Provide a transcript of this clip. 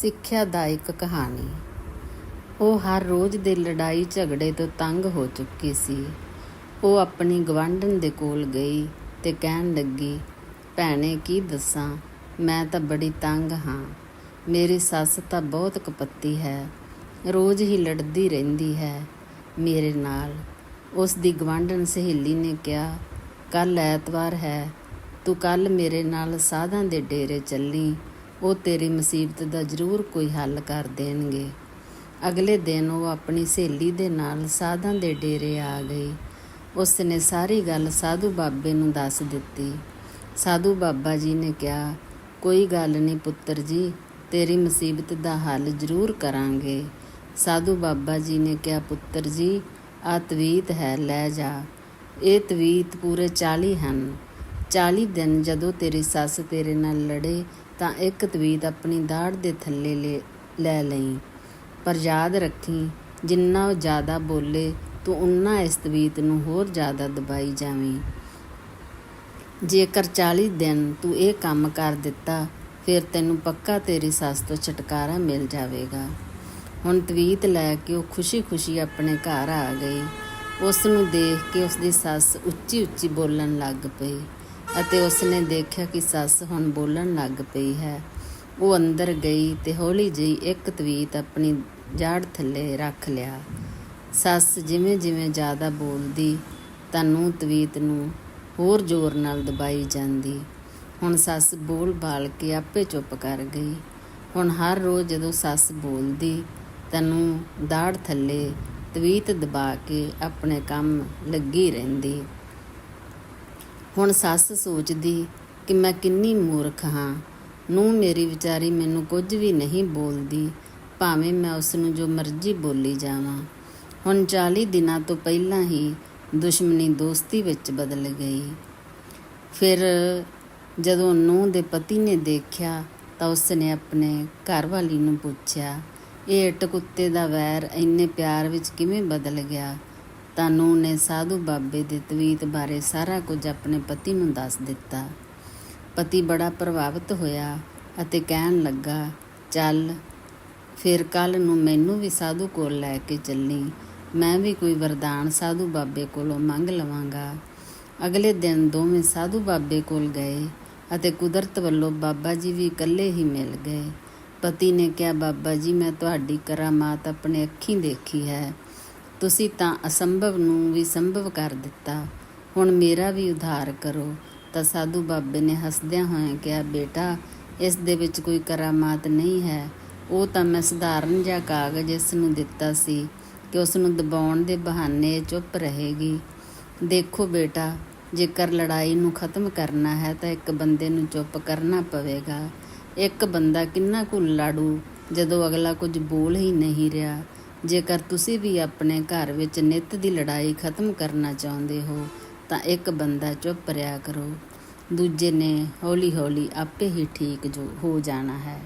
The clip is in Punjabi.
ਸਿੱਖਿਆਦਾਇਕ ਕਹਾਣੀ। ਉਹ ਹਰ ਰੋਜ਼ ਦੇ ਲੜਾਈ ਝਗੜੇ ਤੋਂ ਤੰਗ ਹੋ ਚੁੱਕੀ ਸੀ। ਉਹ ਆਪਣੀ ਗਵਾਂਢਣ ਦੇ ਕੋਲ ਗਈ ਤੇ ਕਹਿਣ ਲੱਗੀ, ਭੈਣੇ, ਕੀ ਦੱਸਾਂ? ਮੈਂ ਤਾਂ ਬੜੀ ਤੰਗ ਹਾਂ। ਮੇਰੀ ਸੱਸ ਤਾਂ ਬਹੁਤ ਕਪੱਤੀ ਹੈ। ਰੋਜ਼ ਹੀ ਲੜਦੀ ਰਹਿੰਦੀ ਹੈ ਮੇਰੇ ਨਾਲ। ਉਸ ਦੀ ਗਵਾਂਢਣ ਸਹੇਲੀ ਨੇ ਕਿਹਾ ਕੱਲ ਐਤਵਾਰ ਹੈ। ਤੂੰ ਕੱਲ ਮੇਰੇ ਨਾਲ ਸਾਧਾਂ ਦੇ ਡੇਰੇ ਚੱਲੀ। ਉਹ ਤੇਰੀ ਮੁਸੀਬਤ ਦਾ ਜ਼ਰੂਰ ਕੋਈ ਹੱਲ ਕਰ ਦੇਣਗੇ। ਅਗਲੇ ਦਿਨ ਉਹ ਆਪਣੀ ਸਹੇਲੀ ਦੇ ਨਾਲ ਸਾਧਾਂ ਦੇ ਡੇਰੇ ਆ ਗਈ। ਉਸ ਨੇ ਸਾਰੀ ਗੱਲ ਸਾਧੂ ਬਾਬੇ ਨੂੰ ਦੱਸ ਦਿੱਤੀ। ਸਾਧੂ ਬਾਬਾ ਜੀ ਨੇ ਕਿਹਾ, ਕੋਈ ਗੱਲ ਨਹੀਂ ਪੁੱਤਰ ਜੀ, ਤੇਰੀ ਮੁਸੀਬਤ ਦਾ ਹੱਲ ਜ਼ਰੂਰ ਕਰਾਂਗੇ। ਸਾਧੂ ਬਾਬਾ ਜੀ ਨੇ ਕਿਹਾ, ਪੁੱਤਰ ਜੀ ਆ ਤਵੀਤ ਹੈ, ਲੈ ਜਾ। ਇਹ ਤਵੀਤ ਪੂਰੇ 40 ਹਨ। 40 ਦਿਨ ਜਦੋਂ ਤੇਰੀ ਸੱਸ ਤੇਰੇ ਨਾਲ ਲੜੇ ਤਾਂ ਇੱਕ ਤਵੀਤ ਆਪਣੀ ਦਾੜ ਦੇ ਥੱਲੇ ਲੈ- ਲੈ ਲਈ। ਪਰ ਯਾਦ ਰੱਖੀ, ਜਿੰਨਾ ਉਹ ਜ਼ਿਆਦਾ ਬੋਲੇ, ਤੂੰ ਉਨਾ ਇਸ ਤਵੀਤ ਨੂੰ ਹੋਰ ਜ਼ਿਆਦਾ ਦਬਾਈ ਜਾਵੀਂ। ਜੇਕਰ 40 ਦਿਨ ਤੂੰ ਇਹ ਕੰਮ ਕਰ ਦਿੱਤਾ, ਫਿਰ ਤੈਨੂੰ ਪੱਕਾ ਤੇਰੀ ਸੱਸ ਤੋਂ ਛੁਟਕਾਰਾ ਮਿਲ ਜਾਵੇਗਾ। ਹੁਣ ਤਵੀਤ ਲੈ ਕੇ ਉਹ ਖੁਸ਼ੀ-ਖੁਸ਼ੀ ਆਪਣੇ ਘਰ ਆ ਗਈ। ਉਸ ਨੂੰ ਦੇਖ ਕੇ ਉਸ ਦੀ ਸੱਸ ਉੱਚੀ-ਉੱਚੀ ਬੋਲਣ ਲੱਗ ਪਈ। ਅਤੇ ਉਸਨੇ ਦੇਖਿਆ ਕਿ ਸੱਸ ਹੁਣ ਬੋਲਣ ਲੱਗ ਪਈ ਹੈ। ਉਹ ਅੰਦਰ ਗਈ ਤੇ ਹੌਲੀ ਜਿਹੀ ਇੱਕ ਤਵੀਤ ਆਪਣੀ ਜਾੜ ਥੱਲੇ ਰੱਖ ਲਿਆ। ਸੱਸ ਜਿਵੇਂ ਜਿਵੇਂ ਜ਼ਿਆਦਾ ਬੋਲਦੀ, ਤਾਂ ਨੂੰ ਤਵੀਤ ਨੂੰ ਹੋਰ ਜ਼ੋਰ ਨਾਲ ਦਬਾਈ ਜਾਂਦੀ। ਹੁਣ ਸੱਸ ਬੋਲ ਬਾਲ ਕੇ ਆਪੇ ਚੁੱਪ ਕਰ ਗਈ। ਹੁਣ ਹਰ ਰੋਜ਼ ਜਦੋਂ ਸੱਸ ਬੋਲਦੀ ਤੈਨੂੰ ਦਾੜ ਥੱਲੇ ਤਵੀਤ ਦਬਾ ਕੇ ਆਪਣੇ ਕੰਮ ਲੱਗੀ ਰਹਿੰਦੀ। ਹੁਣ ਸੱਸ ਸੋਚਦੀ ਕਿ ਮੈਂ ਕਿੰਨੀ ਮੂਰਖ ਹਾਂ। ਨੂੰ ਮੇਰੀ ਵਿਚਾਰੀ ਮੈਨੂੰ ਕੁਝ ਵੀ ਨਹੀਂ ਬੋਲਦੀ, ਭਾਵੇਂ ਮੈਂ ਉਸ ਨੂੰ ਜੋ ਮਰਜ਼ੀ ਬੋਲੀ ਜਾਵਾਂ। ਹੁਣ 40 ਦਿਨਾਂ ਤੋਂ ਪਹਿਲਾਂ ਹੀ ਦੁਸ਼ਮਣੀ ਦੋਸਤੀ ਵਿੱਚ ਬਦਲ ਗਈ। ਫਿਰ ਜਦੋਂ ਨੂੰਹ ਦੇ ਪਤੀ ਨੇ ਦੇਖਿਆ ਤਾਂ ਉਸ ਨੇ ਆਪਣੇ ਘਰ ਵਾਲੀ ਨੂੰ ਪੁੱਛਿਆ, ਇਹ ਇੱਟ ਕੁੱਤੇ ਦਾ ਵੈਰ ਇੰਨੇ ਪਿਆਰ ਵਿੱਚ ਕਿਵੇਂ ਬਦਲ ਗਿਆ? ਤਾਂ ਨੇ ਸਾਧੂ ਬਾਬੇ ਦੇ ਤਵੀਤ ਬਾਰੇ ਸਾਰਾ ਕੁਝ ਆਪਣੇ ਪਤੀ ਨੂੰ ਦੱਸ ਦਿੱਤਾ। ਪਤੀ ਬੜਾ ਪ੍ਰਭਾਵਿਤ ਹੋਇਆ ਅਤੇ ਕਹਿਣ ਲੱਗਾ, ਚੱਲ, ਫਿਰ ਕੱਲ ਨੂੰ ਮੈਨੂੰ ਵੀ ਸਾਧੂ ਕੋਲ ਲੈ ਕੇ ਚੱਲੀ। ਮੈਂ ਵੀ ਕੋਈ ਵਰਦਾਨ ਸਾਧੂ ਬਾਬੇ ਕੋਲੋਂ ਮੰਗ ਲਵਾਂਗਾ। ਅਗਲੇ ਦਿਨ ਦੋਵੇਂ ਸਾਧੂ ਬਾਬੇ ਕੋਲ ਗਏ ਅਤੇ ਕੁਦਰਤ ਵੱਲੋਂ ਬਾਬਾ ਜੀ ਵੀ ਇਕੱਲੇ ਹੀ ਮਿਲ ਗਏ। ਪਤੀ ਨੇ ਕਿਹਾ, ਬਾਬਾ ਜੀ, ਮੈਂ ਤੁਹਾਡੀ ਕਰਾਮਾਤ ਆਪਣੇ ਅੱਖੀਂ ਦੇਖੀ ਹੈ। ਤੁਸੀਂ ਤਾਂ ਅਸੰਭਵ ਨੂੰ ਵੀ ਸੰਭਵ ਕਰ ਦਿੱਤਾ। ਹੁਣ ਮੇਰਾ ਵੀ ਉਧਾਰ ਕਰੋ। ਤਾਂ ਸਾਧੂ ਬਾਬੇ ਨੇ ਹੱਸਦਿਆਂ ਹੋਇਆਂ ਕਿਹਾ, ਬੇਟਾ, ਇਸ ਦੇ ਵਿੱਚ ਕੋਈ ਕਰਾਮਾਤ ਨਹੀਂ ਹੈ। ਉਹ ਤਾਂ ਮੈਂ ਸਧਾਰਨ ਜਿਹਾ ਕਾਗਜ਼ ਇਸ ਨੂੰ ਦਿੱਤਾ ਸੀ ਕਿ ਉਸ ਨੂੰ ਦਬਾਉਣ ਦੇ ਬਹਾਨੇ ਚੁੱਪ ਰਹੇਗੀ। ਦੇਖੋ ਬੇਟਾ, ਜੇਕਰ ਲੜਾਈ ਨੂੰ ਖਤਮ ਕਰਨਾ ਹੈ ਤਾਂ ਇੱਕ ਬੰਦੇ ਨੂੰ ਚੁੱਪ ਕਰਨਾ ਪਵੇਗਾ। ਇੱਕ ਬੰਦਾ ਕਿੰਨਾ ਕੁ ਲਾੜੂ ਜਦੋਂ ਅਗਲਾ ਕੁਝ ਬੋਲ ਹੀ ਨਹੀਂ ਰਿਹਾ। ਜੇਕਰ ਤੁਸੀਂ ਵੀ ਆਪਣੇ ਘਰ ਵਿੱਚ ਨਿੱਤ ਦੀ ਲੜਾਈ ਖਤਮ ਕਰਨਾ ਚਾਹੁੰਦੇ ਹੋ, ਤਾਂ ਇੱਕ ਬੰਦਾ ਚੁੱਪ ਰਿਹਾ ਕਰੋ। ਦੂਜੇ ਨੇ ਹੌਲੀ-ਹੌਲੀ ਆਪੇ ਹੀ ਠੀਕ ਜੋ ਹੋ ਜਾਣਾ ਹੈ।